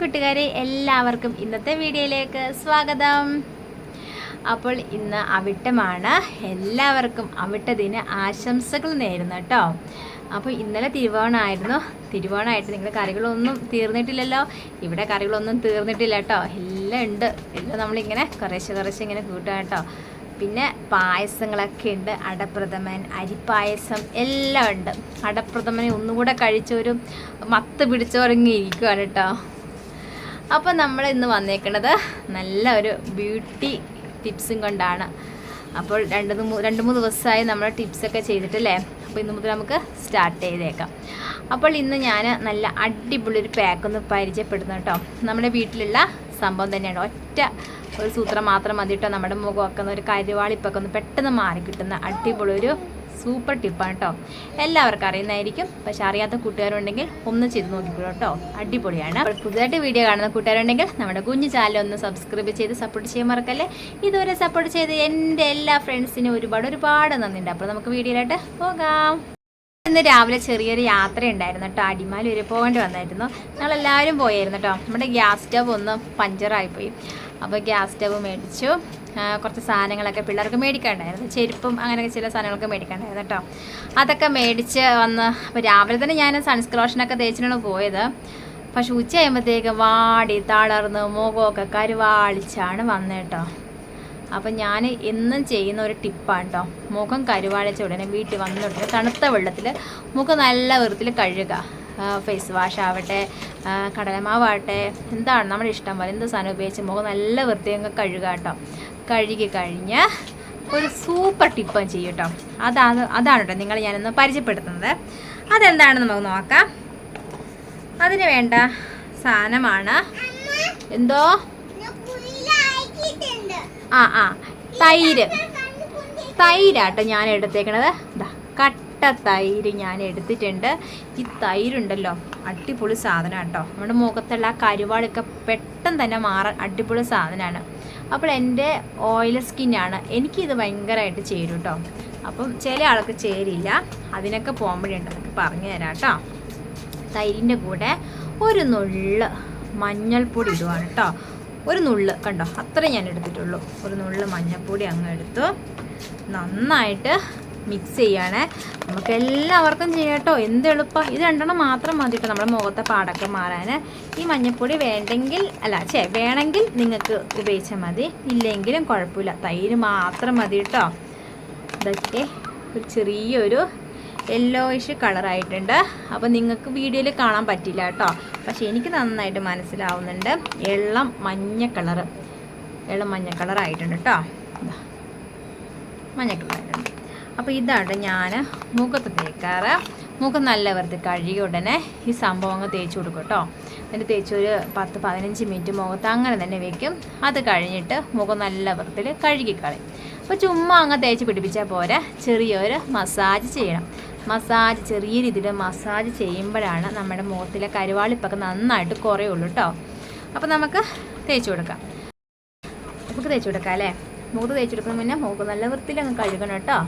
കൂട്ടുകാരെ എല്ലാവർക്കും ഇന്നത്തെ വീഡിയോയിലേക്ക് സ്വാഗതം. അപ്പോൾ ഇന്ന് അവിട്ടമാണ്. എല്ലാവർക്കും അവിട്ടതിന് ആശംസകൾ നേരുന്നു കേട്ടോ. അപ്പോൾ ഇന്നലെ തിരുവോണമായിരുന്നു. തിരുവോണമായിട്ട് നിങ്ങളുടെ കറികളൊന്നും തീർന്നിട്ടില്ലല്ലോ. ഇവിടെ കറികളൊന്നും തീർന്നിട്ടില്ല കേട്ടോ. എല്ലാം ഉണ്ട്. എല്ലാം നമ്മളിങ്ങനെ കുറേശ്ശെ കുറേശ്ശെ ഇങ്ങനെ കൂട്ടുക കേട്ടോ. പിന്നെ പായസങ്ങളൊക്കെ ഉണ്ട്. അടപ്രഥമൻ അരിപ്പായസം എല്ലാം ഉണ്ട്. അടപ്രഥമനെ ഒന്നുകൂടെ കഴിച്ചൊരു മത്ത് പിടിച്ചോറങ്ങിയിരിക്കുകയാണ് കേട്ടോ. അപ്പോൾ നമ്മൾ ഇന്ന് വന്നേക്കുന്നത് നല്ല ഒരു ബ്യൂട്ടി ടിപ്സും കൊണ്ടാണ്. അപ്പോൾ രണ്ട് രണ്ട് മൂന്ന് ദിവസമായി നമ്മൾ ടിപ്സൊക്കെ ചെയ്തിട്ടല്ലേ? അപ്പോൾ ഇന്ന് മുതൽ നമുക്ക് സ്റ്റാർട്ട് ചെയ്തേക്കാം. അപ്പോൾ ഇന്ന് ഞാൻ നല്ല അടിപൊളി ഒരു പാക്ക് ഒന്ന് പരിചയപ്പെടുന്നു കേട്ടോ. നമ്മുടെ വീട്ടിലുള്ള സംഭവം തന്നെയാണ്. ഒറ്റ ഒരു സൂത്രം മാത്രം മതി കേട്ടോ നമ്മുടെ മുഖമൊക്കെ ഒരു കരുവാളിപ്പൊക്കെ ഒന്ന് പെട്ടെന്ന് മാറി കിട്ടുന്ന അടിപൊളി ഒരു സൂപ്പർ ടിപ്പാണ് കേട്ടോ എല്ലാവർക്കും അറിയുന്നതായിരിക്കും. പക്ഷെ അറിയാത്ത കൂട്ടുകാരുണ്ടെങ്കിൽ ഒന്ന് ചെയ്ത് നോക്കിക്കോളൂ കേട്ടോ അടിപൊളിയാണ്. അപ്പോൾ പുതുതായിട്ട് വീഡിയോ കാണുന്ന കൂട്ടുകാരുണ്ടെങ്കിൽ നമ്മുടെ കുഞ്ഞു ചാനൽ ഒന്ന് സബ്സ്ക്രൈബ് ചെയ്ത് സപ്പോർട്ട് ചെയ്യാൻ മറക്കല്ലേ? ഇതുവരെ സപ്പോർട്ട് ചെയ്ത് എന്റെ എല്ലാ ഫ്രണ്ട്സിനും ഒരുപാട് ഒരുപാട് നന്ദിയുണ്ട്. അപ്പോൾ നമുക്ക് വീഡിയോയിലായിട്ട് പോകാം. ഇന്ന് രാവിലെ ചെറിയൊരു യാത്ര ഉണ്ടായിരുന്നു കേട്ടോ അടിമാലി വരെ പോകേണ്ടി വന്നായിരുന്നു. ഞങ്ങളെല്ലാവരും പോയായിരുന്നു കേട്ടോ നമ്മുടെ ഗ്യാസ് സ്റ്റവ് ഒന്ന് പഞ്ചറായിപ്പോയി. അപ്പോൾ ഗ്യാസ് സ്റ്റവ് മേടിച്ചു. കുറച്ച് സാധനങ്ങളൊക്കെ പിള്ളേർക്ക് മേടിക്കാണ്ടായിരുന്നു ചെരുപ്പും അങ്ങനെയൊക്കെ ചില സാധനങ്ങളൊക്കെ മേടിക്കാണ്ടായിരുന്നു കേട്ടോ. അതൊക്കെ മേടിച്ച് വന്ന് അപ്പോൾ രാവിലെ തന്നെ ഞാൻ സൺസ്ക്ലോഷനൊക്കെ തേച്ചിട്ടാണ് പോയത്. പക്ഷെ ഉച്ച കഴിയുമ്പോഴത്തേക്ക് വാടി തളർന്ന് മുഖമൊക്കെ കരുവാളിച്ചാണ് വന്നത് കേട്ടോ. അപ്പം ഞാൻ എന്നും ചെയ്യുന്ന ഒരു ടിപ്പാണ് കേട്ടോ. മുഖം കരുവാളിച്ച ഉടനെ വീട്ടിൽ വന്നിട്ട് തണുത്ത വെള്ളത്തിൽ മുഖം നല്ല വൃത്തിൽ കഴുകുക. ഫേസ് വാഷ് ആവട്ടെ കടലമാവാട്ടെ എന്താണ് നമ്മുടെ ഇഷ്ടം പോലെ എന്ത് സാധനം ഉപയോഗിച്ച് മുഖം നല്ല വൃത്തിയങ്ങ് കഴുകുക കേട്ടോ. കഴുകി കഴിഞ്ഞ് ഒരു സൂപ്പർ ടിപ്പ് ചെയ്യും കേട്ടോ. അതാണ് അതാണ് കേട്ടോ നിങ്ങൾ ഞാനിന്ന് പരിചയപ്പെടുത്തുന്നത്. അതെന്താണെന്ന് നമുക്ക് നോക്കാം. അതിന് വേണ്ട സാധനമാണ് എന്തോ? ആ ആ തൈര്. തൈരാട്ടോ ഞാൻ എടുത്തേക്കണത്. ദാ കട്ട തൈര് ഞാൻ എടുത്തിട്ടുണ്ട്. ഈ തൈരുണ്ടല്ലോ അടിപൊളി സാധനം കേട്ടോ നമ്മുടെ മുഖത്തുള്ള ആ പെട്ടെന്ന് തന്നെ മാറാൻ അടിപൊളി സാധനമാണ്. അപ്പോൾ എന്റെ ഓയിൽ സ്കിന്നാണ് എനിക്കിത് ഭയങ്കരമായിട്ട് ചേരും കേട്ടോ അപ്പം ചില ആൾക്ക് ചേരില്ല. അതിനൊക്കെ പോകുമ്പോഴുണ്ടെന്നൊക്കെ പറഞ്ഞു തരാം കേട്ടോ തൈരിന്റെ കൂടെ ഒരു നുള്ള് മഞ്ഞൾപ്പൊടി ഇടുവാണ് കേട്ടോ ഒരു നുള്ള് കണ്ടോ? അത്രേ ഞാൻ എടുത്തിട്ടുള്ളൂ. ഒരു നുള്ള് മഞ്ഞൾപ്പൊടി അങ്ങ് എടുത്തു. നന്നായിട്ട് മിക്സ് ചെയ്യണേ. നമുക്ക് എല്ലാവർക്കും ചെയ്യാം കേട്ടോ. എന്ത് എളുപ്പം. ഇത് രണ്ടെണ്ണം മാത്രം മതി കേട്ടോ നമ്മുടെ മുഖത്തെ പാടൊക്കെ മാറാൻ ഈ മഞ്ഞൾപ്പൊടി വേണ്ടെങ്കിൽ അല്ല ചേ വേണമെങ്കിൽ നിങ്ങൾക്ക് ഉപയോഗിച്ചാൽ മതി. ഇല്ലെങ്കിലും കുഴപ്പമില്ല. തൈര് മാത്രം മതി കേട്ടോ. ഇതൊക്കെ ഒരു ചെറിയൊരു യെല്ലോയിഷ് കളറായിട്ടുണ്ട് അപ്പോൾ നിങ്ങൾക്ക് വീഡിയോയിൽ കാണാൻ പറ്റില്ല കേട്ടോ. പക്ഷേ എനിക്ക് നന്നായിട്ട് മനസ്സിലാവുന്നുണ്ട്. എള്ളം മഞ്ഞ കളറ് എള്ളം മഞ്ഞ കളറായിട്ടുണ്ട് കേട്ടോ. മഞ്ഞ കളറായിട്ടുണ്ട് അപ്പോൾ ഇതാണ് ഞാൻ മുഖത്ത് തേക്കാറ്. മുഖം നല്ല വെറുതെ കഴുകിയ ഉടനെ ഈ സംഭവം അങ്ങ് തേച്ച് കൊടുക്കും കേട്ടോ. എന്നിട്ട് തേച്ച് ഒരു പത്ത് പതിനഞ്ച് മിനിറ്റ് മുഖത്ത് അങ്ങനെ തന്നെ വെക്കും. അത് കഴിഞ്ഞിട്ട് മുഖം നല്ല വൃത്തിയിൽ കഴുകിക്കളയും അപ്പോൾ ചുമ്മാ അങ്ങ് തേച്ച് പിടിപ്പിച്ചാൽ പോരെ. ചെറിയൊരു മസാജ് ചെയ്യണം. മസാജ് ചെറിയ രീതിയിൽ മസാജ് ചെയ്യുമ്പോഴാണ് നമ്മുടെ മുഖത്തിലെ കരുവാളിപ്പൊക്കെ നന്നായിട്ട് കുറയുള്ളൂ കേട്ടോ. അപ്പോൾ നമുക്ക് തേച്ച് കൊടുക്കാം. നമുക്ക് തേച്ച് കൊടുക്കാം അല്ലേ? മുഖത്ത് തേച്ച് കൊടുക്കുന്ന മുന്നേ മുഖം നല്ല വൃത്തിയിൽ അങ്ങ് കഴുകണം കേട്ടോ.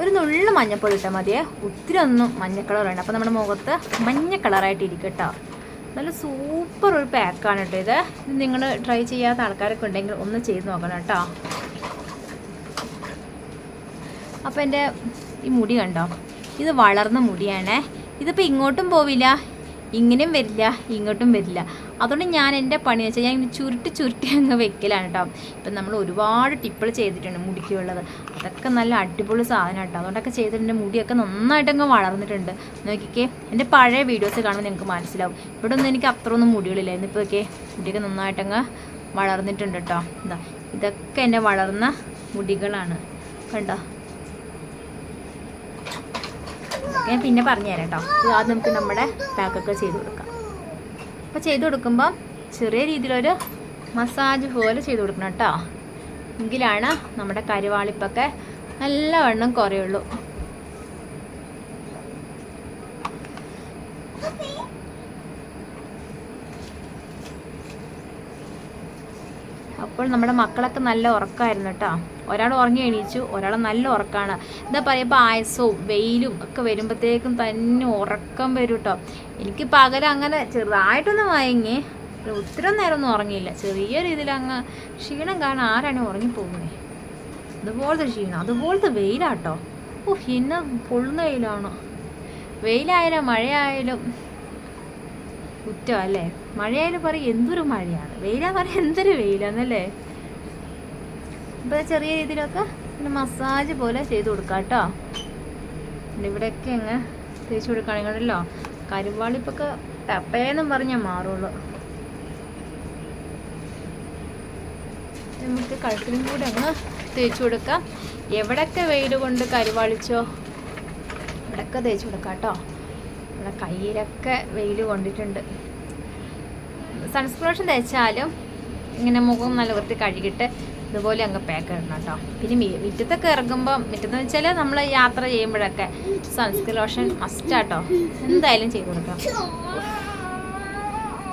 ഒരു നുള്ളു മഞ്ഞപ്പൊടി ഇട്ടാൽ മതിയേ. ഒത്തിരി ഒന്നും മഞ്ഞ കളർ വേണ്ട. നമ്മുടെ മുഖത്ത് മഞ്ഞ കളറായിട്ട് ഇരിക്കും കേട്ടോ നല്ല സൂപ്പർ ഒരു പാക്കാണ് കേട്ടോ ഇത്. നിങ്ങൾ ട്രൈ ചെയ്യാത്ത ആൾക്കാരൊക്കെ ഉണ്ടെങ്കിൽ ഒന്ന് ചെയ്ത് നോക്കണം കേട്ടോ അപ്പോൾ എന്റെ ഈ മുടി കണ്ടോ? ഇത് വളർന്ന മുടിയാണേ. ഇതിപ്പോൾ ഇങ്ങോട്ടും പോവില്ല. ഇങ്ങനെയും വരില്ല ഇങ്ങോട്ടും വരില്ല. അതുകൊണ്ട് ഞാൻ എന്റെ പണി വെച്ചാൽ ഞാൻ ചുരുട്ടി ചുരുട്ടി അങ്ങ് വെക്കലാണ് കേട്ടോ. ഇപ്പം നമ്മൾ ഒരുപാട് ടിപ്പിൾ ചെയ്തിട്ടുണ്ട് മുടിക്കുള്ളത്. അതൊക്കെ നല്ല അടിപൊളി സാധനം കേട്ടോ. അതുകൊണ്ടൊക്കെ ചെയ്തിട്ടുണ്ട്. മുടിയൊക്കെ നന്നായിട്ട് അങ്ങ് വളർന്നിട്ടുണ്ട്. നോക്കിക്കേ എന്റെ പഴയ വീഡിയോസ് കാണുമ്പോൾ നിങ്ങൾക്ക് മനസ്സിലാവും. ഇവിടെ ഒന്നും എനിക്ക് അത്രയൊന്നും മുടികളില്ല. ഇന്നിപ്പോൾ ഒക്കെ മുടിയൊക്കെ നന്നായിട്ടങ്ങ് വളർന്നിട്ടുണ്ട് കേട്ടോ. എന്താ ഇതൊക്കെ എന്റെ വളർന്ന മുടികളാണ്. കണ്ടോ? ഞാൻ പിന്നെ പറഞ്ഞുതരാം കേട്ടോ അത് നമുക്ക് നമ്മുടെ പാക്കൊക്കെ ചെയ്ത് കൊടുക്കാം. അപ്പോൾ ചെയ്ത് കൊടുക്കുമ്പോൾ ചെറിയ രീതിയിലൊരു മസാജ് പോലെ ചെയ്ത് കൊടുക്കണം കേട്ടോ എങ്കിലാണ് നമ്മുടെ കരുവാളിപ്പൊക്കെ നല്ലവണ്ണം കുറയുള്ളൂ. അപ്പോൾ നമ്മുടെ മക്കളൊക്കെ നല്ല ഉറക്കമായിരുന്നു കേട്ടോ ഒരാൾ ഉറങ്ങി എണീച്ചു ഒരാൾ നല്ല ഉറക്കമാണ് എന്താ പറയുക ഇപ്പോൾ ആയസവും വെയിലും ഒക്കെ വരുമ്പോഴത്തേക്കും തന്നെ ഉറക്കം വരും കേട്ടോ എനിക്ക് പകരം അങ്ങനെ ചെറുതായിട്ടൊന്ന് മയങ്ങി ഒത്തിരി നേരമൊന്നും ഉറങ്ങിയില്ല. ചെറിയ രീതിയിൽ അങ്ങ് ക്ഷീണം കാരണം ആരാണ് ഉറങ്ങിപ്പോകുന്നത് അതുപോലത്തെ ക്ഷീണം അതുപോലത്തെ വെയിലാട്ടോ. ഓ എന്നെ പൊള്ളുന്ന വെയിലാണോ? വെയിലായാലും മഴയായാലും കുറ്റം അല്ലേ? മഴയായാലും പറയും എന്തൊരു മഴയാണ്. വെയിലാ പറയും എന്തൊരു വെയിലാന്നല്ലേ? അപ്പോൾ ചെറിയ രീതിയിലൊക്കെ പിന്നെ മസാജ് പോലെ ചെയ്ത് കൊടുക്കാം കേട്ടോ പിന്നെ ഇവിടെയൊക്കെ അങ്ങ് തേച്ച് കൊടുക്കുകയാണെങ്കിലോ കരുവാളിപ്പൊക്കെ ടപ്പേന്നും പറഞ്ഞാൽ മാറുള്ളൂ. നമുക്ക് കഴുത്തിനും കൂടെ അങ്ങ് തേച്ച് കൊടുക്കാം. എവിടെയൊക്കെ വെയിൽ കൊണ്ട് കരുവാളിച്ചോ? ഇവിടൊക്കെ തേച്ച് കൊടുക്കാം കേട്ടോ ഇവിടെ കയ്യിലൊക്കെ വെയിൽ കൊണ്ടിട്ടുണ്ട്. സൺസ്ക്രോഷൻ തേച്ചാലും ഇങ്ങനെ മുഖം നല്ല വൃത്തി കഴുകിയിട്ട് ഇതുപോലെ അങ്ങ് പാക്ക് ഇടണം കേട്ടോ പിന്നെ മുറ്റത്തൊക്കെ ഇറങ്ങുമ്പോൾ മുറ്റത്തെന്ന് വെച്ചാൽ നമ്മൾ യാത്ര ചെയ്യുമ്പോഴൊക്കെ സൺസ്ക്രീൻ ലോഷൻ മസ്റ്റാട്ടോ എന്തായാലും ചെയ്ത് കൊടുക്കാം.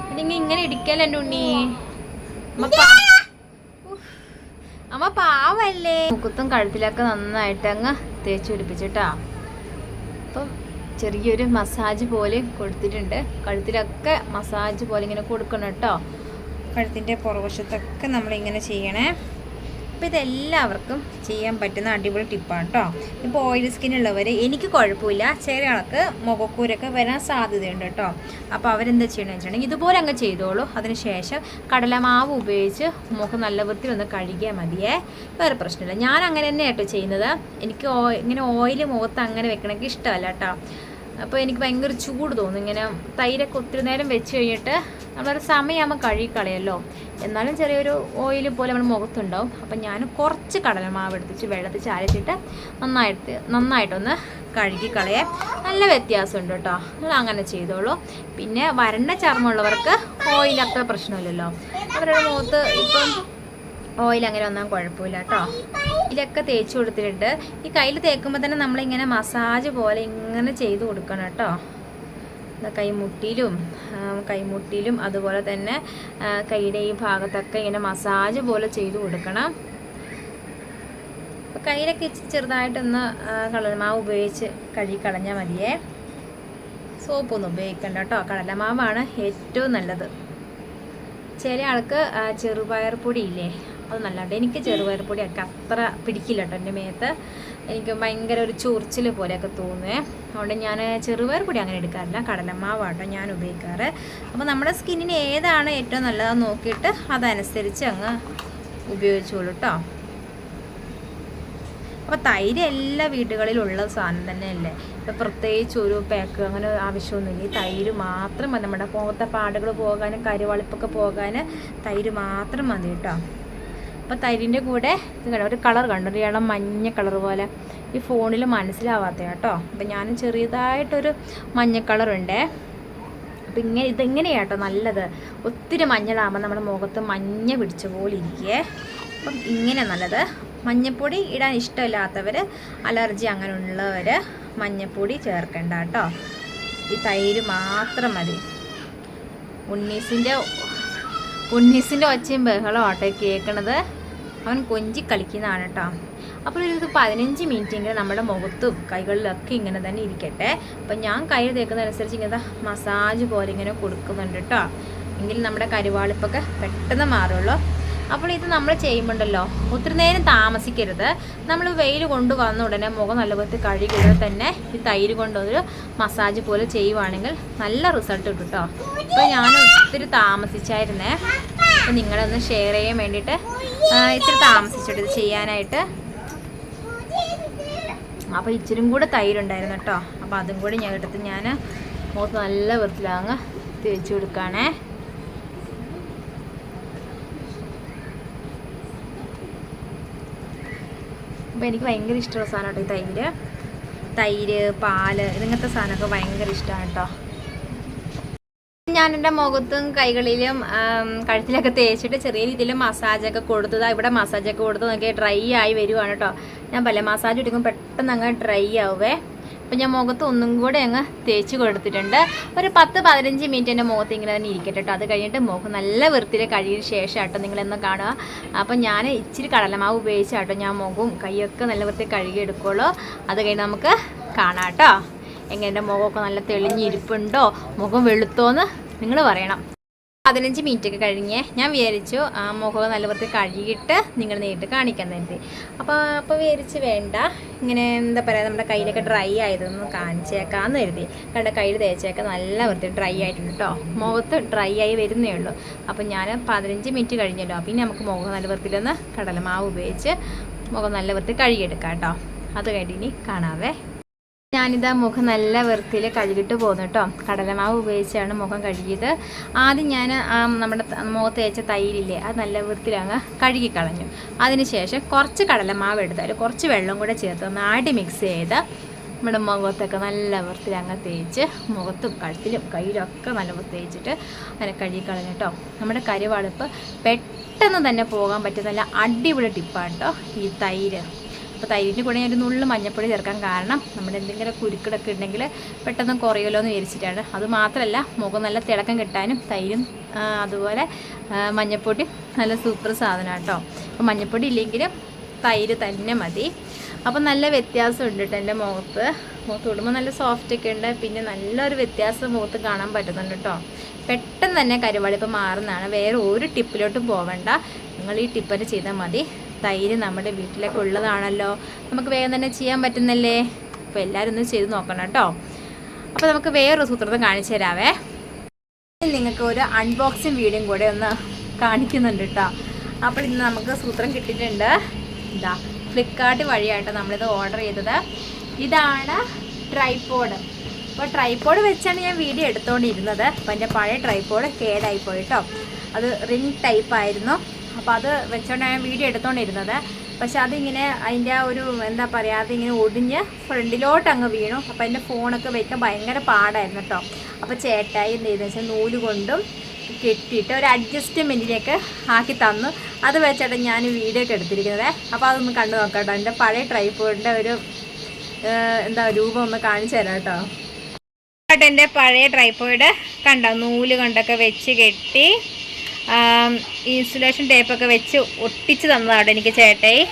അല്ലെങ്കിൽ ഇങ്ങനെ ഇടിക്കല്ലേ എന്റെ ഉണ്ണി? അമ്മ പാവല്ലേ? മുഖത്തും കഴുത്തിലൊക്കെ നന്നായിട്ട് അങ്ങ് തേച്ച് പിടിപ്പിച്ചിട്ടാ. അപ്പം ചെറിയൊരു മസാജ് പോലെ കൊടുത്തിട്ടുണ്ട്. കഴുത്തിലൊക്കെ മസാജ് പോലെ ഇങ്ങനെ കൊടുക്കണം കേട്ടോ കഴുത്തിന്റെ പുറവശത്തൊക്കെ നമ്മളിങ്ങനെ ചെയ്യണേ. അപ്പോൾ ഇതെല്ലാവർക്കും ചെയ്യാൻ പറ്റുന്ന അടിപൊളി ടിപ്പാണ് കേട്ടോ ഇപ്പോൾ ഓയിൽ സ്കിൻ ഉള്ളവർ എനിക്ക് കുഴപ്പമില്ല. ചെറിയ ആൾക്ക് മുഖക്കൂരൊക്കെ വരാൻ സാധ്യതയുണ്ട് കേട്ടോ അപ്പോൾ അവരെന്താ ചെയ്യണമെന്ന് വെച്ചിട്ടുണ്ടെങ്കിൽ ഇതുപോലെ അങ്ങ് ചെയ്തോളൂ. അതിനുശേഷം കടലമാവ് ഉപയോഗിച്ച് മുഖം നല്ല വൃത്തി ഒന്ന് കഴുകിയാൽ മതിയേ. വേറെ പ്രശ്നമില്ല. ഞാൻ അങ്ങനെ തന്നെ കേട്ടോ ചെയ്യുന്നത്. എനിക്ക് ഇങ്ങനെ ഓയിൽ മുഖത്ത് അങ്ങനെ വെക്കണമെങ്കിൽ ഇഷ്ടമല്ല കേട്ടോ അപ്പോൾ എനിക്ക് ഭയങ്കര ചൂട് തോന്നും. ഇങ്ങനെ തൈരൊക്കെ ഒത്തിരി നേരം വെച്ച് കഴിഞ്ഞിട്ട് നമ്മളൊരു സമയമാകുമ്പോൾ കഴുകിക്കളയല്ലോ എന്നാലും ചെറിയൊരു ഓയിൽ പോലെ നമ്മുടെ മുഖത്തുണ്ടാവും. അപ്പം ഞാൻ കുറച്ച് കടലമാവ് എടുത്തിച്ച് വെള്ളത്തിൽ ചാലിച്ചിട്ട് നന്നായിട്ട് നന്നായിട്ടൊന്ന് കഴുകിക്കളയേ നല്ല വ്യത്യാസമുണ്ട് കേട്ടോ. നിങ്ങൾ അങ്ങനെ ചെയ്തോളൂ. പിന്നെ വരണ്ട ചർമ്മമുള്ളവർക്ക് ഓയിൽ അത്ര പ്രശ്നമില്ലല്ലോ. അവരുടെ മുഖത്ത് ഇപ്പം ഓയിൽ അങ്ങനെ ഒന്നും കുഴപ്പമില്ല കേട്ടോ. ഇതിലൊക്കെ തേച്ച് കൊടുത്തിട്ടുണ്ട്. ഈ കയ്യിൽ തേക്കുമ്പോൾ തന്നെ നമ്മളിങ്ങനെ മസാജ് പോലെ ഇങ്ങനെ ചെയ്ത് കൊടുക്കണം കേട്ടോ. കൈമുട്ടിയിലും കൈമുട്ടിയിലും അതുപോലെ തന്നെ കൈയുടെ ഈ ഭാഗത്തൊക്കെ ഇങ്ങനെ മസാജ് പോലെ ചെയ്ത് കൊടുക്കണം. അപ്പോൾ കയ്യിലൊക്കെ ചെറുതായിട്ടൊന്ന് കടലമാവ് ഉപയോഗിച്ച് കഴുകി കളഞ്ഞാൽ മതിയേ സോപ്പൊന്നും ഉപയോഗിക്കണ്ട കേട്ടോ. കടലമാവാണ് ഏറ്റവും നല്ലത്. ചില ആൾക്ക് ചെറുപയർ പൊടി ഇല്ലേ? അത് നല്ലതാണ് എനിക്ക് ചെറുപയർ പൊടിയൊക്കെ അത്ര പിടിക്കില്ല കേട്ടോ എന്റെ മേത്ത്. എനിക്ക് ഭയങ്കര ഒരു ചൊറിച്ചിൽ പോലെയൊക്കെ തോന്നുവേ. അതുകൊണ്ട് ഞാൻ ചെറുപയർ പൊടി അങ്ങനെ എടുക്കാറില്ല. കടലമാവാട്ടോ ഞാൻ ഉപയോഗിക്കാറ്. അപ്പോൾ നമ്മുടെ സ്കിന്നിന് ഏതാണ് ഏറ്റവും നല്ലതെന്ന് നോക്കിയിട്ട് അതനുസരിച്ച് അങ്ങ് ഉപയോഗിച്ചോളൂ കേട്ടോ അപ്പോൾ തൈര് എല്ലാ വീടുകളിലും ഉള്ള സാധനം തന്നെയല്ലേ? ഇപ്പോൾ പ്രത്യേകിച്ച് ഒരു പാക്ക് അങ്ങനെ ആവശ്യമൊന്നുമില്ല ഈ തൈര് മാത്രം മതി. നമ്മുടെ മുഖത്തെ പാടുകൾ പോകാനും കരുവളിപ്പൊക്കെ പോകാൻ തൈര് മാത്രം മതി കേട്ടോ അപ്പോൾ തൈരിന്റെ കൂടെ ഒരു കളർ കണ്ടു? ഒരു ഇളം മഞ്ഞ കളർ പോലെ. ഈ ഫോണിൽ മനസ്സിലാവാത്ത കേട്ടോ. അപ്പം ഞാൻ ചെറിയതായിട്ടൊരു മഞ്ഞ കളറുണ്ടേ. അപ്പം ഇങ്ങനെ ഇതെങ്ങനെയാണ് കേട്ടോ നല്ലത്? ഒത്തിരി മഞ്ഞളാകുമ്പോൾ നമ്മുടെ മുഖത്ത് മഞ്ഞ പിടിച്ച പോലെ ഇരിക്കേ. അപ്പം ഇങ്ങനെ നല്ലത്. മഞ്ഞപ്പൊടി ഇടാൻ ഇഷ്ടമില്ലാത്തവർ അലർജി അങ്ങനെ ഉള്ളവർ മഞ്ഞപ്പൊടി ചേർക്കണ്ട കേട്ടോ. ഈ തൈര് മാത്രം മതി. ഉണ്ണീസിന്റെ ഉണ്ണീസിന്റെ ഒച്ചയും ബഹളം ആട്ടോ കേൾക്കണത് അവൻ കൊഞ്ചി കളിക്കുന്നതാണ് കേട്ടോ അപ്പോൾ ഒരു പതിനഞ്ച് മിനിറ്റ് ഇങ്ങനെ നമ്മുടെ മുഖത്തും കൈകളിലൊക്കെ ഇങ്ങനെ തന്നെ ഇരിക്കട്ടെ. അപ്പം ഞാൻ കൈ തേക്കുന്നതനുസരിച്ച് ഇങ്ങനത്തെ മസാജ് പോലെ ഇങ്ങനെ കൊടുക്കുന്നുണ്ട് കേട്ടോ എങ്കിൽ നമ്മുടെ കരുവാളിപ്പൊക്കെ പെട്ടെന്ന് മാറുള്ളൂ. അപ്പോൾ ഇത് നമ്മൾ ചെയ്യുമ്പോണ്ടല്ലോ ഒത്തിരി നേരം താമസിക്കരുത്. നമ്മൾ വെയിൽ കൊണ്ടുവന്ന ഉടനെ മുഖം നല്ല പോലത്തെ കഴുകിയത് തന്നെ ഈ തൈര് കൊണ്ടൊരു മസാജ് പോലെ ചെയ്യുവാണെങ്കിൽ നല്ല റിസൾട്ട് കിട്ടും കേട്ടോ അപ്പോൾ ഞാൻ ഒത്തിരി താമസിച്ചായിരുന്നേ അപ്പോൾ നിങ്ങളൊന്ന് ഷെയർ ചെയ്യാൻ വേണ്ടിയിട്ട് ഇത്തിരി താമസിച്ചിട്ട് ഇത് ചെയ്യാനായിട്ട്. അപ്പോൾ ഇച്ചിരും കൂടെ തൈരുണ്ടായിരുന്നു കേട്ടോ. അപ്പോൾ അതും കൂടി ഞാൻ എടുത്ത് ഞാൻ മുഖത്ത് നല്ല വൃത്തിയിലങ്ങ് തേച്ച് കൊടുക്കുകയാണേ അപ്പോൾ എനിക്ക് ഭയങ്കര ഇഷ്ടമുള്ള സാധനം കേട്ടോ ഈ തൈര്. തൈര് പാൽ ഇതിങ്ങനത്തെ സാധനമൊക്കെ ഭയങ്കര ഇഷ്ടമാണ് കേട്ടോ. ഞാൻ എന്റെ മുഖത്തും കൈകളിലും കഴുത്തിലൊക്കെ തേച്ചിട്ട് ചെറിയ രീതിയിൽ മസാജൊക്കെ കൊടുത്തതാണ് ഇവിടെ മസാജൊക്കെ കൊടുത്ത് നോക്കിയാൽ ഡ്രൈ ആയി വരുവാണ് കേട്ടോ ഞാൻ പല മസാജ് എടുക്കും പെട്ടെന്ന് അങ്ങ് ഡ്രൈ ആവുമേ അപ്പം ഞാൻ മുഖത്ത് ഒന്നും കൂടെ അങ്ങ് തേച്ച് കൊടുത്തിട്ടുണ്ട്. ഒരു പത്ത് പതിനഞ്ച് മിനിറ്റ് എന്റെ മുഖത്ത് ഇങ്ങനെ തന്നെ ഇരിക്കട്ടെ കേട്ടോ അത് കഴിഞ്ഞിട്ട് മുഖം നല്ല വൃത്തിയിൽ കഴുകിയ ശേഷം കേട്ടോ നിങ്ങളെന്ന് കാണുക. അപ്പം ഞാൻ ഇച്ചിരി കടലമാവ് ഉപയോഗിച്ചാട്ടോ ഞാൻ മുഖവും കൈയൊക്കെ നല്ല വൃത്തി കഴുകി എടുക്കുള്ളൂ. അത് കഴിഞ്ഞ് നമുക്ക് കാണാം കേട്ടോ എങ്ങനെ എന്റെ മുഖമൊക്കെ നല്ല തെളിഞ്ഞിരിപ്പുണ്ടോ? മുഖം വെളുത്തോന്ന് നിങ്ങൾ പറയണം. പതിനഞ്ച് മിനിറ്റ് ഒക്കെ കഴിഞ്ഞ് ഞാൻ വിചാരിച്ചു ആ മുഖം നല്ല വൃത്തി കഴുകിയിട്ട് നിങ്ങൾ നേരിട്ട് കാണിക്കാൻ നേരത്തെ അപ്പോൾ അപ്പോൾ വിചാരിച്ച് വേണ്ട. ഇങ്ങനെ എന്താ പറയുക നമ്മുടെ കയ്യിലൊക്കെ ഡ്രൈ ആയതൊന്ന് കാണിച്ചേക്കാന്ന് കരുതി. കണ്ട കയ്യിൽ തേച്ചേക്കാൻ നല്ല വൃത്തി ഡ്രൈ ആയിട്ടുണ്ട് കേട്ടോ മുഖത്ത് ഡ്രൈ ആയി വരുന്നേ ഉള്ളൂ. അപ്പോൾ ഞാൻ പതിനഞ്ച് മിനിറ്റ് കഴിഞ്ഞല്ലോ. പിന്നെ നമുക്ക് മുഖം നല്ല വൃത്തിയിലൊന്ന് കടലമാവ് ഉപയോഗിച്ച് മുഖം നല്ല വൃത്തി കഴുകിയെടുക്കാം കേട്ടോ അത് കഴിഞ്ഞ് ഇനി കാണാവേ. ഞാനിതാ മുഖം നല്ല വൃത്തിയിൽ കഴുകിട്ട് പോകുന്നു കേട്ടോ. കടലമാവ് ഉപയോഗിച്ചാണ് മുഖം കഴുകിയത്. ആദ്യം ഞാൻ നമ്മുടെ മുഖത്ത് തേച്ച തൈരില്ലേ അത് നല്ല വൃത്തിയിൽ അങ്ങ് കഴുകി കളഞ്ഞു അതിനുശേഷം കുറച്ച് കടലമാവ് എടുത്ത് അതിൽ കുറച്ച് വെള്ളം കൂടെ ചേർത്ത് ആടി മിക്സ് ചെയ്ത് നമ്മുടെ മുഖത്തൊക്കെ നല്ല വൃത്തിയിൽ അങ്ങ് തേച്ച് മുഖത്തും കഴുത്തിലും കയ്യിലൊക്കെ നല്ല വൃത്തി തേച്ചിട്ട് അങ്ങനെ കഴുകിക്കളഞ്ഞു കേട്ടോ. നമ്മുടെ കരുവാളിപ്പ് പെട്ടെന്ന് തന്നെ പോകാൻ പറ്റുന്ന നല്ല അടിപൊളി ടിപ്പാണ് കേട്ടോ ഈ തൈര്. അപ്പോൾ തൈരിന്റെ കൂടെ ഞാൻ ഒരു നുള്ളു മഞ്ഞപ്പൊടി ചേർക്കാൻ കാരണം നമ്മുടെ എന്തെങ്കിലും കുരുക്കളൊക്കെ ഉണ്ടെങ്കിൽ പെട്ടെന്ന് കുറയുമല്ലോ എന്ന് വിചാരിച്ചിട്ടാണ്. അത് മാത്രമല്ല മുഖം നല്ല തിളക്കം കിട്ടാനും തൈരും അതുപോലെ മഞ്ഞപ്പൊടി നല്ല സൂപ്പർ സാധനമാണ് കേട്ടോ അപ്പോൾ മഞ്ഞപ്പൊടി ഇല്ലെങ്കിലും തൈര് തന്നെ മതി. അപ്പോൾ നല്ല വ്യത്യാസം ഉണ്ട് കേട്ടോ എന്റെ മുഖത്ത്. മുഖത്ത് തൊടുമ്പോൾ നല്ല സോഫ്റ്റ് ഒക്കെ ഉണ്ട്. പിന്നെ നല്ലൊരു വ്യത്യാസം മുഖത്ത് കാണാൻ പറ്റുന്നുണ്ട് കേട്ടോ പെട്ടെന്ന് തന്നെ കരുവാളിപ്പ് മാറുന്നതാണ്. വേറെ ഒരു ടിപ്പിലോട്ടും പോവണ്ട. നിങ്ങൾ ഈ ടിപ്പന് ചെയ്താൽ മതി. തൈര് നമ്മുടെ വീട്ടിലൊക്കെ ഉള്ളതാണല്ലോ. നമുക്ക് വേഗം തന്നെ ചെയ്യാൻ പറ്റുന്നല്ലേ? അപ്പോൾ എല്ലാവരും ഒന്ന് ചെയ്ത് നോക്കണം കേട്ടോ. അപ്പോൾ നമുക്ക് വേറൊരു സൂത്രത്തെ കാണിച്ചു തരാവേ. നിങ്ങൾക്ക് ഒരു അൺബോക്സിങ് വീഡിയോയും കൂടെ ഒന്ന് കാണിക്കുന്നുണ്ട് കേട്ടോ. അപ്പോൾ ഇന്ന് നമുക്ക് സൂത്രം കിട്ടിയിട്ടുണ്ട്. ഇതാ ഫ്ലിപ്കാർട്ട് വഴിയായിട്ട് നമ്മളിത് ഓർഡർ ചെയ്തത്. ഇതാണ് ട്രൈപോഡ് അപ്പോൾ ട്രൈപോഡ് വെച്ചാണ് ഞാൻ വീഡിയോ എടുത്തുകൊണ്ടിരുന്നത് അപ്പോൾ എന്റെ പഴയ ട്രൈപ്പോഡ് കേടായി പോയി കേട്ടോ. അത് റിംഗ് ടൈപ്പ് ആയിരുന്നു. അപ്പോൾ അത് വെച്ചോണ്ടാണ് ഞാൻ വീഡിയോ എടുത്തുകൊണ്ടിരുന്നത് പക്ഷെ അതിങ്ങനെ അതിന്റെ ആ ഒരു എന്താ പറയുക അതിങ്ങനെ ഒടിഞ്ഞ് ഫ്രണ്ടിലോട്ട് അങ്ങ് വീണു. അപ്പോൾ എന്റെ ഫോണൊക്കെ വെക്കാൻ ഭയങ്കര പാടായിരുന്നു കേട്ടോ. അപ്പോൾ ചേട്ടായി എന്ത് ചെയ്തെന്ന് വെച്ചാൽ നൂൽ കൊണ്ടും കെട്ടിയിട്ട് ഒരു അഡ്ജസ്റ്റ്മെന്റിലേക്ക് ആക്കി തന്നു. അത് വെച്ചിട്ട് ഞാൻ വീഡിയോ ഒക്കെ എടുത്തിരിക്കുന്നത്. അപ്പോൾ അതൊന്ന് കണ്ടു നോക്കാം കേട്ടോ. എന്റെ പഴയ ട്രൈപ്പോഡിന്റെ ഒരു എന്താ രൂപം ഒന്ന് കാണിച്ചു തരാം കേട്ടോ. എന്റെ പഴയ ട്രൈപ്പോയിഡ് കണ്ടോ? നൂൽ കൊണ്ടൊക്കെ വെച്ച് കെട്ടി ഇൻസുലേഷൻ ടേപ്പൊക്കെ വെച്ച് ഒട്ടിച്ച് തന്നതാണ് എനിക്ക് ചേട്ടായി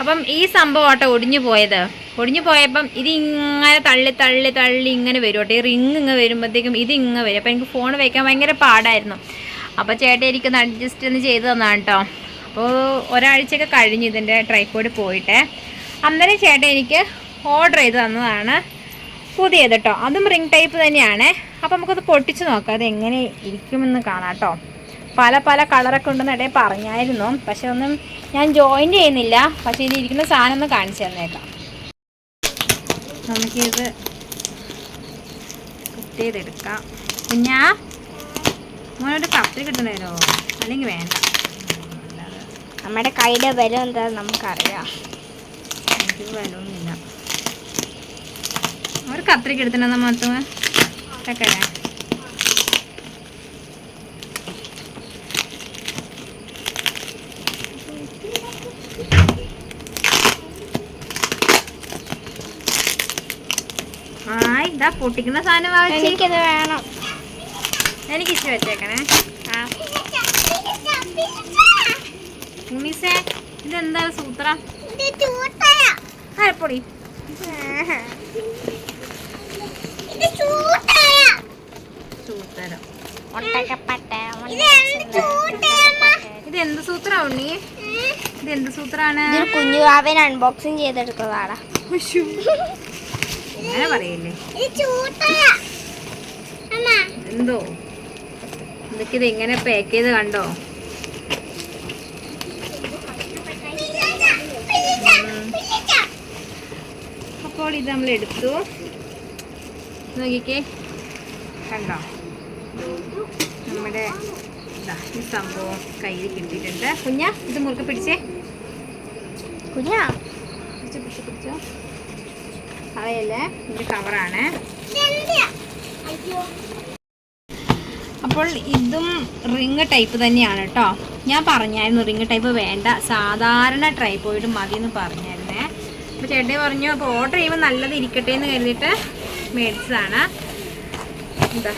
അപ്പം ഈ സംഭവം ആട്ടോ ഒടിഞ്ഞു പോയത്. ഒടിഞ്ഞു പോയപ്പം ഇത് ഇങ്ങനെ തള്ളി തള്ളി തള്ളി ഇങ്ങനെ വരും കേട്ടോ ഈ റിങ് ഇങ്ങനെ വരുമ്പോഴത്തേക്കും ഇത് ഇങ്ങനെ വരും. അപ്പം എനിക്ക് ഫോൺ വയ്ക്കാൻ ഭയങ്കര പാടായിരുന്നു. അപ്പോൾ ചേട്ടൻ എനിക്കൊന്ന് അഡ്ജസ്റ്റ് ഒന്ന് ചെയ്ത് തന്നാണ് കേട്ടോ അപ്പോൾ ഒരാഴ്ചയൊക്കെ കഴിഞ്ഞു ഇതിന്റെ ട്രൈപ്പോഡ് പോയിട്ട്. അന്നേരം ചേട്ടൻ എനിക്ക് ഓർഡർ ചെയ്ത് തന്നതാണ് പുതിയത് കേട്ടോ അതും റിംഗ് ടൈപ്പ് തന്നെയാണ്. അപ്പോൾ നമുക്കത് പൊട്ടിച്ച് നോക്കാം. അത് എങ്ങനെ ഇരിക്കുമെന്ന് കാണാം കേട്ടോ പല പല കളറൊക്കെ ഉണ്ടെന്ന് ഇടയിൽ പറഞ്ഞായിരുന്നു. പക്ഷെ ഒന്നും ഞാൻ ജോയിന്റ് ചെയ്യുന്നില്ല. പക്ഷെ ഇതിരിക്കുന്ന ഇരിക്കുന്ന സാധനം ഒന്ന് കാണിച്ചു തന്നേക്കാം. നമുക്കിത് കട്ട് ചെയ്തെടുക്കാം. കുഞ്ഞാ മോനോട് കത്തി കിട്ടണേരോ അല്ലെങ്കിൽ വേണ്ട. നമ്മുടെ കൈയുടെ വില എന്താ നമുക്കറിയാം. എനിക്ക് വിലയൊന്നുമില്ല. ഒരു കത്രിക്ക് എടുത്തിട്ടുണ്ടെന്ന് മാത്രമേ? ചക്കര ഇതാ പൊട്ടിക്കുന്ന സാധനം വാങ്ങിക്കത് എനിക്കത് വേണം. എനിക്ക് ഇഷ്ടം വെച്ചേക്കണേ. ആ. ഉണ്ണീസേ ഇതെന്താ സൂത്ര? പൊടി സൂത്തരം ഇത് എന്ത് സൂത്ര ഉണ്ണി? ഇത് എന്ത് സൂത്രാണ്? കുഞ്ഞു കുഞ്ഞുവാവൻ അൺബോക്സിങ് ചെയ്തെടുത്തതാണ് അങ്ങനെ പറയില്ലേ? എന്തോ? ഇതൊക്കെ ഇത് എങ്ങനെ പാക്ക് ചെയ്ത് കണ്ടോ? അപ്പോൾ ഇത് നമ്മൾ എടുത്തു. നോക്കിക്കേ. കണ്ടോ? നമ്മുടെ ഈ സംഭവം കയ്യിൽ കിട്ടിയിട്ടുണ്ട്. കുഞ്ഞ ഇത് മുറുക്കെ പിടിച്ചേ. കുഞ്ഞാ. പിടിച്ചോ പിടിച്ചോ പിടിച്ചോ. കളയല്ലേ കവറാണ്. അപ്പോൾ ഇതും റിങ് ടൈപ്പ് തന്നെയാണ് കേട്ടോ. ഞാൻ പറഞ്ഞായിരുന്നു റിങ് ടൈപ്പ് വേണ്ട. സാധാരണ ട്രൈപ്പോയിഡ് മതി എന്ന് പറഞ്ഞായിരുന്നേ. അപ്പോൾ ചേട്ടൻ പറഞ്ഞു അപ്പോൾ ഓർഡർ ചെയ്യുമ്പോൾ നല്ലത് ഇരിക്കട്ടെ എന്ന് കരുതിയിട്ട് മേടിച്ചതാണ്. എന്താ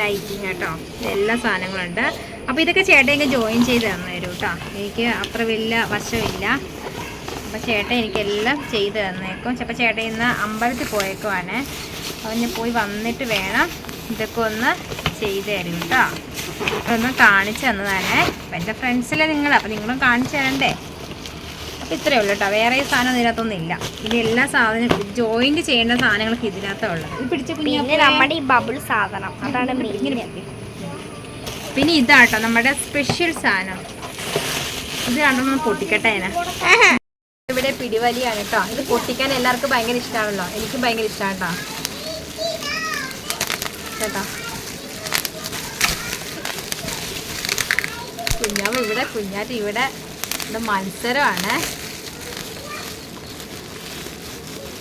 ലൈറ്റിങ് കേട്ടോ. എല്ലാ സാധനങ്ങളുണ്ട് അപ്പോൾ ഇതൊക്കെ ചേട്ടൻ ജോയിൻ ചെയ്ത് തന്നു തരും കേട്ടോ. എനിക്ക് അത്ര വലിയ വശമില്ല. അപ്പോൾ ചേട്ടൻ എനിക്കെല്ലാം ചെയ്ത് തന്നേക്കും. ചിലപ്പോൾ ചേട്ടൻ ഇന്ന് അമ്പലത്തിൽ പോയേക്കുവാണ്. അപ്പോൾ ഞാൻ പോയി വന്നിട്ട് വേണം ഇതൊക്കെ ഒന്ന് ചെയ്ത് തരും കേട്ടോ ഒന്ന് കാണിച്ചു തന്നതാണ്. അപ്പം എന്റെ ഫ്രണ്ട്സിലെ നിങ്ങൾ അപ്പം നിങ്ങളും കാണിച്ചു തരണ്ടേ? അപ്പം ഇത്രയേ ഉള്ളൂ കേട്ടോ വേറെ സാധനം ഇതിനകത്തൊന്നും ഇല്ല. ഇത് എല്ലാ സാധനം ജോയിന്റ് ചെയ്യേണ്ട സാധനങ്ങളൊക്കെ ഇതിനകത്താണ് ഉള്ളത്. ഇത് പിടിച്ച പിന്നെ നമ്മുടെ ഈ ബബിൾ സാധനം. അതാണ് പിന്നെ ഇതാട്ടോ നമ്മുടെ സ്പെഷ്യൽ സാധനം. ഇത് രണ്ടൊന്നും പൊട്ടിക്കട്ടെ അതിനെ. ഇവിടെ പിടിവലിയാണ് കേട്ടോ ഇത് പൊട്ടിക്കാൻ എല്ലാവർക്കും ഭയങ്കര ഇഷ്ടമാണല്ലോ എനിക്കും ഭയങ്കര ഇഷ്ടമാണ് കേട്ടോ? കേട്ടോ ഇവിടെ കുഞ്ഞാറ്റ് ഇവിടെ. ഇത് മത്സരമാണ്.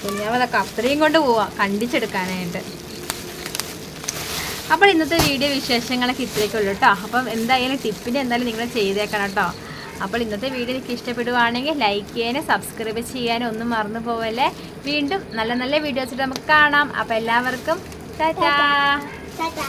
കുഞ്ഞാവ് അതൊക്കെ അത്രയും കൊണ്ട് പോവാ കണ്ടിച്ചെടുക്കാനായിട്ട്. അപ്പോൾ ഇന്നത്തെ വീഡിയോ വിശേഷങ്ങളൊക്കെ ഇത്രയൊക്കെ ഉള്ളൂ കേട്ടോ അപ്പം എന്തായാലും ടിപ്പിന്റെ എന്തായാലും നിങ്ങൾ ചെയ്തേക്കണം കേട്ടോ അപ്പോൾ ഇന്നത്തെ വീഡിയോ എനിക്ക് ഇഷ്ടപ്പെടുവാണെങ്കിൽ ലൈക്ക് ചെയ്യാനും സബ്സ്ക്രൈബ് ചെയ്യാനും ഒന്നും മറന്നു പോവല്ലേ? വീണ്ടും നല്ല നല്ല വീഡിയോസ് നമുക്ക് കാണാം. അപ്പോൾ എല്ലാവർക്കും ടാറ്റാ ടാറ്റാ